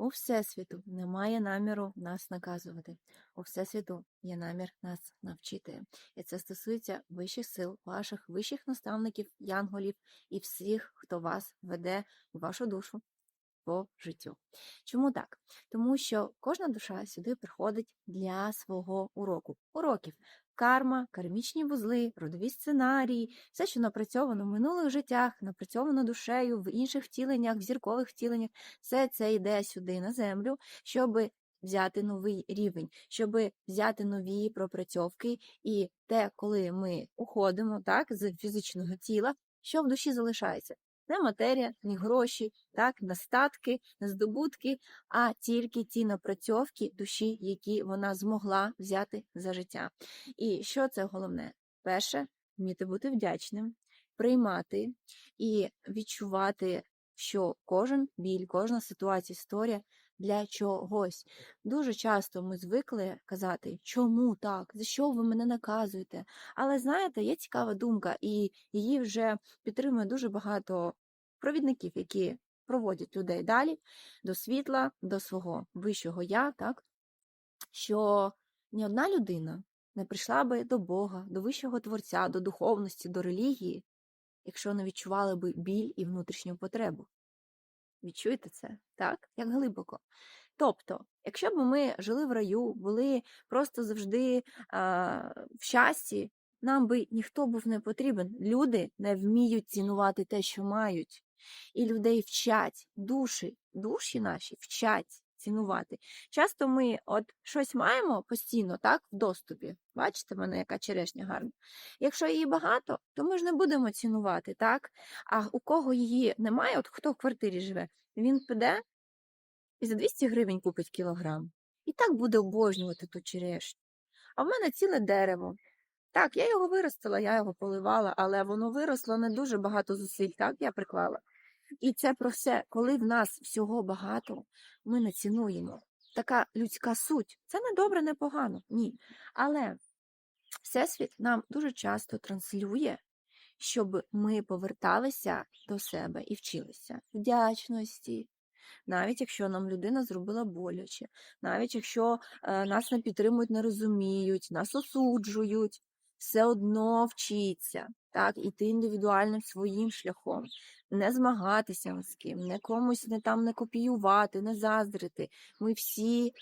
У Всесвіту немає наміру нас наказувати. У Всесвіту є намір нас навчити. І це стосується вищих сил, ваших вищих наставників, янголів і всіх, хто вас веде у вашу душу по життю. Чому так? Тому що кожна душа сюди приходить для свого уроку. Уроків. Карма, кармічні вузли, родові сценарії, все, що напрацьовано в минулих життях, напрацьовано душею, в інших втіленнях, в зіркових втіленнях, все це йде сюди на землю, щоб взяти новий рівень, щоб взяти нові пропрацьовки, і те, коли ми уходимо так, з фізичного тіла, що в душі залишається? Не матерія, не гроші, так, не не здобутки, а тільки ті напрацьовки душі, які вона змогла взяти за життя. І що це головне? Перше, вміти бути вдячним, приймати і відчувати, що кожен біль, кожна ситуація, історія для чогось. Дуже часто ми звикли казати, чому так, за що ви мене наказуєте. Але знаєте, є цікава думка, і її вже підтримує дуже багато провідників, які проводять людей далі до світла, до свого вищого я, так що ні одна людина не прийшла би до Бога, до вищого творця, до духовності, до релігії, якщо не відчували би біль і внутрішню потребу. Відчуєте це? Так? Як глибоко. Тобто, якщо б ми жили в раю, були просто завжди а, в щасті, нам би ніхто був не потрібен. Люди не вміють цінувати те, що мають. І людей вчать, душі, душі наші вчать цінувати. Часто ми от щось маємо постійно, так, в доступі. Бачите, в мене яка черешня гарна. Якщо її багато, то ми ж не будемо цінувати, так? А у кого її немає, от хто в квартирі живе, він піде і за 200 гривень купить кілограм. І так буде обожнювати ту черешню. А в мене ціле дерево. Так, я його виростила, я його поливала, але воно виросло не дуже багато зусиль, так я приклала. І це про все, коли в нас всього багато, ми не цінуємо. Така людська суть. Це не добре, не погано, ні. Але Всесвіт нам дуже часто транслює, щоб ми поверталися до себе і вчилися вдячності. Навіть якщо нам людина зробила боляче, навіть якщо е, нас не підтримують, не розуміють, нас осуджують, все одно вчиться, так, іти індивідуальним своїм шляхом, не змагатися з ким, не комусь не там не копіювати, не заздрити. Ми всі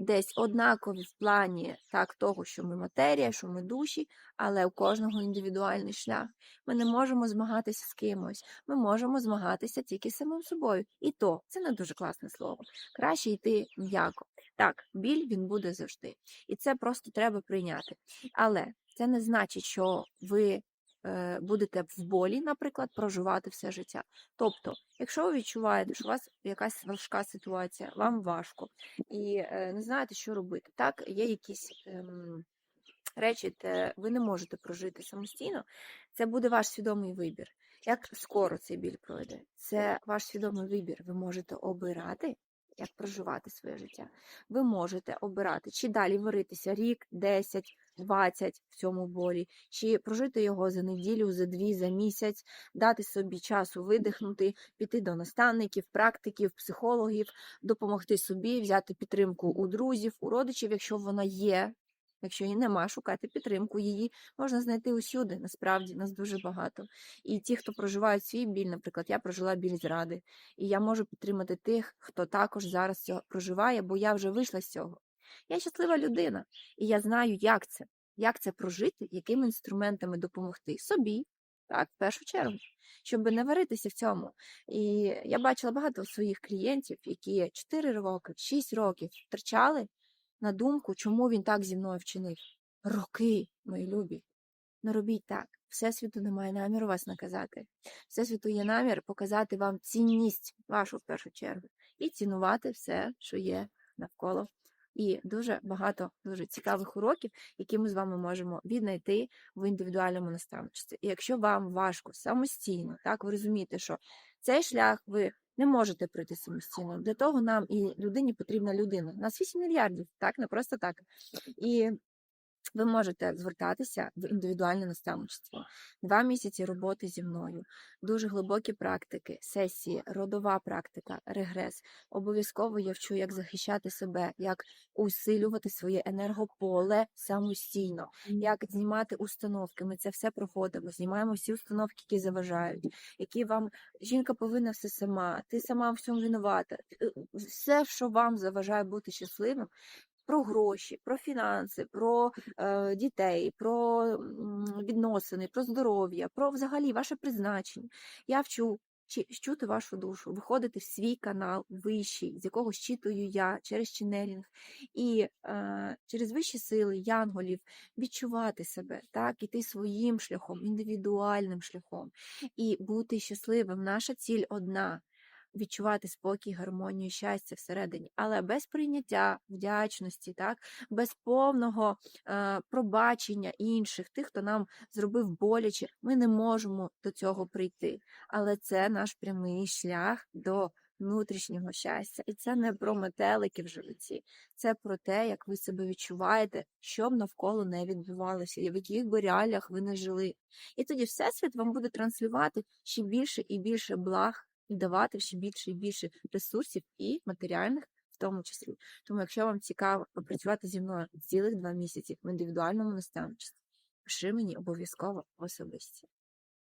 десь однакові в плані так, того, що ми матерія, що ми душі, але у кожного індивідуальний шлях. Ми не можемо змагатися з кимось, ми можемо змагатися тільки з самим собою. І то це не дуже класне слово. Краще йти м'яко. Так, біль він буде завжди. І це просто треба прийняти. Але це не значить, що ви будете в болі, наприклад, проживати все життя. Тобто, якщо ви відчуваєте, що у вас якась важка ситуація, вам важко і е, не знаєте, що робити, так, є якісь. Ем, Речі, де ви не можете прожити самостійно, це буде ваш свідомий вибір. Як скоро цей біль пройде? Це ваш свідомий вибір. Ви можете обирати, як проживати своє життя. Ви можете обирати, чи далі варитися рік, 10, 20 в цьому болі, чи прожити його за неділю, за дві, за місяць, дати собі часу видихнути, піти до наставників, практиків, психологів, допомогти собі, взяти підтримку у друзів, у родичів, якщо вона є. Якщо її нема, шукати підтримку, її можна знайти усюди. Насправді нас дуже багато. І ті, хто проживають свій біль, наприклад, я прожила біль зради, і я можу підтримати тих, хто також зараз цього проживає, бо я вже вийшла з цього. Я щаслива людина, і я знаю, як це, як це прожити, якими інструментами допомогти собі, так, в першу чергу, щоб не варитися в цьому. І я бачила багато своїх клієнтів, які 4 роки, 6 років втрачали на думку, чому він так зі мною вчинив. Роки, мої любі. Не робіть так. Всесвіту немає наміру вас наказати. Всесвіту є намір показати вам цінність вашу в першу чергу і цінувати все, що є навколо. І дуже багато дуже цікавих уроків, які ми з вами можемо віднайти в індивідуальному наставництві. І якщо вам важко самостійно, так ви розумієте, що цей шлях ви не можете пройти самостійно. Для того нам і людині потрібна людина. У нас 8 мільярдів, так, не просто так. І ви можете звертатися в індивідуальне наставництво. Два місяці роботи зі мною, дуже глибокі практики, сесії, родова практика, регрес. Обов'язково я вчу, як захищати себе, як усилювати своє енергополе самостійно, як знімати установки. Ми це все проходимо. Знімаємо всі установки, які заважають, які вам жінка повинна все сама, ти сама в всьому винувата. Е, Все, що вам заважає бути щасливим. Про гроші, про фінанси, про е, дітей, про відносини, про здоров'я, про взагалі ваше призначення. Я вчу чи- чути вашу душу, виходити в свій канал вищий, з якого щитую я через ченелінг, і е, через вищі сили янголів відчувати себе, так, іти своїм шляхом, індивідуальним шляхом і бути щасливим. Наша ціль одна. Відчувати спокій, гармонію, щастя всередині, але без прийняття, вдячності, так, без повного е, пробачення інших, тих, хто нам зробив боляче, ми не можемо до цього прийти. Але це наш прямий шлях до внутрішнього щастя. І це не про метелики в животі, це про те, як ви себе відчуваєте, що б навколо не відбувалося, і в яких би реаліях ви не жили. І тоді Всесвіт вам буде транслювати ще більше і більше благ і давати ще більше і більше ресурсів і матеріальних. В тому числі, тому якщо вам цікаво попрацювати зі мною цілих два місяці в індивідуальному наставничестві, пиши мені обов'язково особисті.